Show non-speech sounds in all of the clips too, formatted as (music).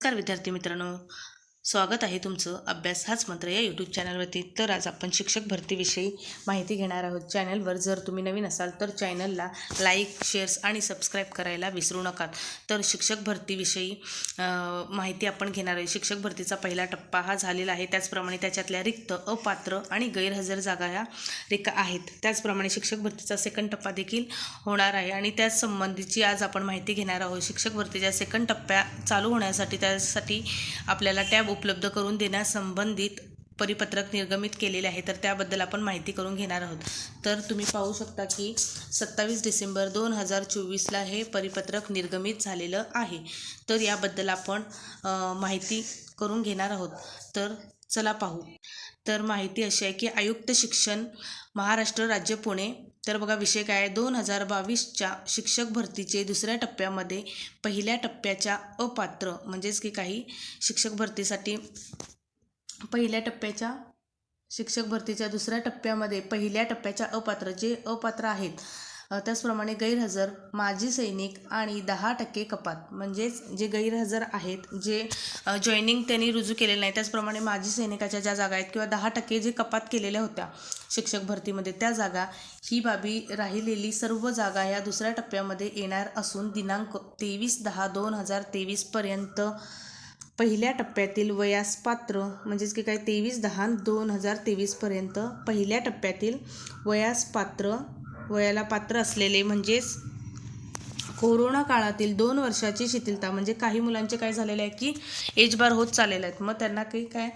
नमस्कार विद्यार्थी मित्रांनो स्वागत आहे तुमचं अभ्यास हाच मंत्र या यूट्यूब चॅनलवरती तर आज आपण शिक्षक भरतीविषयी माहिती घेणार आहोत. चॅनलवर जर तुम्ही नवीन असाल तर चॅनलला लाईक शेअर्स आणि सबस्क्राईब करायला विसरू नका. तर शिक्षक भरतीविषयी माहिती आपण घेणार आहे. शिक्षक भरतीचा पहिला टप्पा हा झालेला आहे. त्याचप्रमाणे त्याच्यातल्या रिक्त अपात्र आणि गैरहजर जागा ह्या रिका आहेत. त्याचप्रमाणे शिक्षक भरतीचा सेकंड टप्पा देखील होणार आहे. आणि त्याच संबंधीची आज आपण माहिती घेणार आहोत. शिक्षक भरतीच्या सेकंड टप्प्या चालू होण्यासाठी त्यासाठी आपल्याला टॅब उपलब्ध करून देण्यासंबंधित परिपत्रक निर्गमित केलेले आहे तर त्याबद्दल आपण माहिती करून घेणार आहोत. तर तुम्ही पाहू शकता की सत्तावीस डिसेंबर दोन हजार चोवीसला हे परिपत्रक निर्गमित झालेलं आहे. तर याबद्दल आपण माहिती करून घेणार आहोत. तर चला पाहू. तर माहिती अशी आहे की आयुक्त शिक्षण महाराष्ट्र राज्य पुणे. तर बघा विषय काय आहे? दोन हजार बावीसच्या शिक्षक भरतीचे दुसऱ्या टप्प्यामध्ये पहिल्या टप्प्याच्या अपात्र म्हणजेच की काही शिक्षक भरतीसाठी पहिल्या टप्प्याच्या शिक्षक भरतीच्या दुसऱ्या टप्प्यामध्ये पहिल्या टप्प्याच्या अपात्र जे अपात्र आहेत त्याचप्रमाणे गैरहजर माजी सैनिक आणि दहा टक्के कपात. म्हणजेच जे गैरहजर आहेत जे जॉईनिंग त्यांनी रुजू केलेलं नाही त्याचप्रमाणे माजी सैनिकाच्या ज्या जागा आहेत किंवा दहा टक्के जे कपात केलेल्या होत्या शिक्षक भरतीमध्ये त्या जागा ही बाबी राहिलेली सर्व जागा या दुसऱ्या टप्प्यामध्ये येणार असून दिनांक तेवीस दहा दोन हजार तेवीसपर्यंत पहिल्या टप्प्यातील वयास पात्र म्हणजेच की काय तेवीस दहा दोन हजार तेवीसपर्यंत पहिल्या टप्प्यातील वयास पात्र वयाला पात्र असलेले म्हणजेच कोरोना काळातील दोन वर्षाची शिथिलता म्हणजे काही मुलांचे काय झालेले आहे की एज बार होत चाललेले आहेत. मग त्यांना काही काय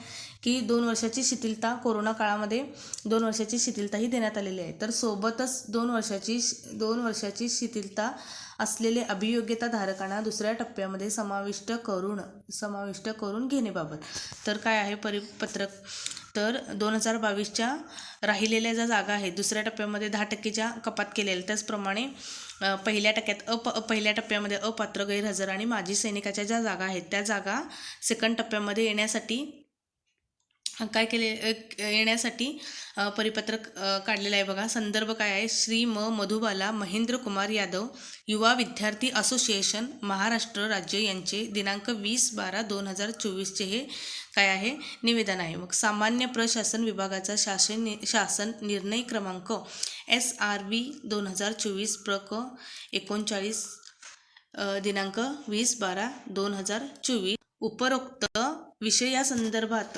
की दोन वर्षाची शिथिलता कोरोना काळामध्ये दोन वर्षाची शिथिलताही देण्यात आलेली आहे. तर सोबतच दोन वर्षाची दोन वर्षाची शिथिलता असलेले अभियोग्यता धारकांना दुसऱ्या टप्प्यामध्ये समाविष्ट करून समाविष्ट करून घेणेबाबत तर काय आहे परिपत्रक? तर दोन हजार बावीसच्या राहिलेल्या ज्या जागा आहेत दुसऱ्या टप्प्यामध्ये दहा टक्केच्या कपात केलेल्या त्याचप्रमाणे पहिल्या टक्क्यात अप पहिल्या टप्प्यामध्ये अपात्र गैरहजर आणि माजी सैनिकाच्या ज्या जागा आहेत त्या जागा सेकंड टप्प्यामध्ये येण्यासाठी काय केले येण्यासाठी परिपत्रक काढलेलं आहे बघा. संदर्भ काय आहे? श्री म. मधुबाला महेंद्र कुमार यादव युवा विद्यार्थी असोसिएशन महाराष्ट्र राज्य यांचे दिनांक वीस बारा दोन हजार चोवीसचे हे काय आहे? निवेदन आहे. मग सामान्य प्रशासन विभागाचा शासन नि शासन निर्णय क्रमांक एस आर बी दोन हजार चोवीस प्र क एकोणचाळीस दिनांक वीस बारा दोन हजार चोवीस. उपरोक्त विषयासंदर्भात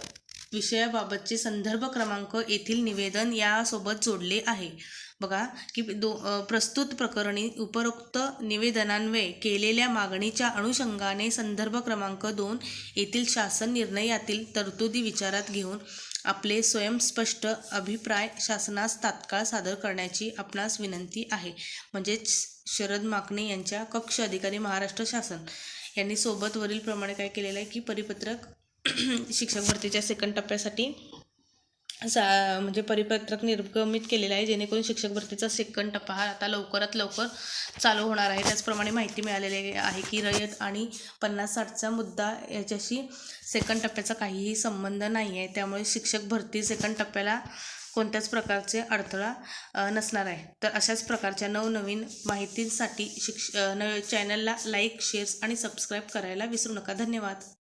विषयाबाबतचे संदर्भ क्रमांक येथील निवेदन यासोबत जोडले आहे. बघा की दो प्रस्तुत प्रकरणी उपरोक्त निवेदनान्वये केलेल्या मागणीच्या अनुषंगाने संदर्भ क्रमांक दोन येथील शासन निर्णयातील तरतुदी विचारात घेऊन आपले स्वयंस्पष्ट अभिप्राय शासनास तात्काळ सादर करण्याची आपणास विनंती आहे. म्हणजेच शरद माकणे यांच्या कक्ष अधिकारी महाराष्ट्र शासन यांनी सोबत वरीलप्रमाणे काय केलेलं आहे की परिपत्रक (clears throat) शिक्षक भरतीच्या सेकंड टप्प्यासाठी सा म्हणजे परिपत्रक निर्गमित केलेलं आहे जेणेकरून शिक्षक भरतीचा सेकंड टप्पा हा आता लवकरात लवकर चालू होणार आहे. त्याचप्रमाणे माहिती मिळालेली आहे की रयत आणि पन्नास साठचा मुद्दा याच्याशी सेकंड टप्प्याचा काहीही संबंध नाही आहे. त्यामुळे शिक्षक भरती सेकंड टप्प्याला कोणत्याच प्रकारचे अडथळा नसणार आहे. तर अशाच प्रकारच्या नवनवीन माहितींसाठी शिक्ष न नव चॅनलला लाईक शेअर्स आणि सबस्क्राईब करायला विसरू नका. धन्यवाद.